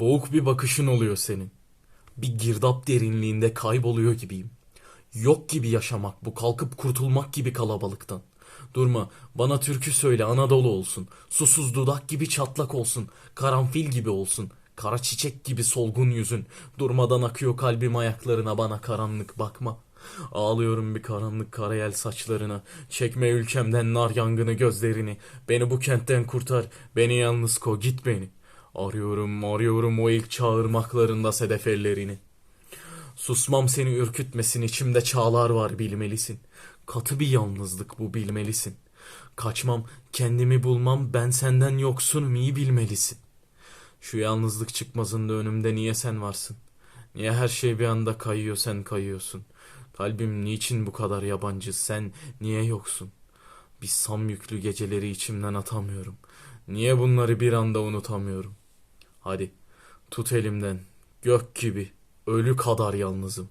Boğuk bir bakışın oluyor senin. Bir girdap derinliğinde kayboluyor gibiyim. Yok gibi yaşamak bu kalkıp kurtulmak gibi kalabalıktan. Durma bana türkü söyle Anadolu olsun. Susuz dudak gibi çatlak olsun. Karanfil gibi olsun. Kara çiçek gibi solgun yüzün. Durmadan akıyor kalbim ayaklarına bana karanlık bakma. Ağlıyorum bir karanlık karayel saçlarına. Çekme ülkemden nar yangını gözlerini. Beni bu kentten kurtar. Beni yalnız ko git beni. Arıyorum arıyorum o ilk çağırmaklarında sedef ellerini. Susmam seni ürkütmesin içimde çağlar var bilmelisin. Katı bir yalnızlık bu bilmelisin. Kaçmam kendimi bulmam ben senden yoksunum iyi bilmelisin. Şu yalnızlık çıkmazında önümde niye sen varsın? Niye her şey bir anda kayıyor sen kayıyorsun? Kalbim niçin bu kadar yabancı sen niye yoksun? Bir sam yüklü geceleri içimden atamıyorum. Niye bunları bir anda unutamıyorum? Hadi tut elimden gök gibi ölü kadar yalnızım.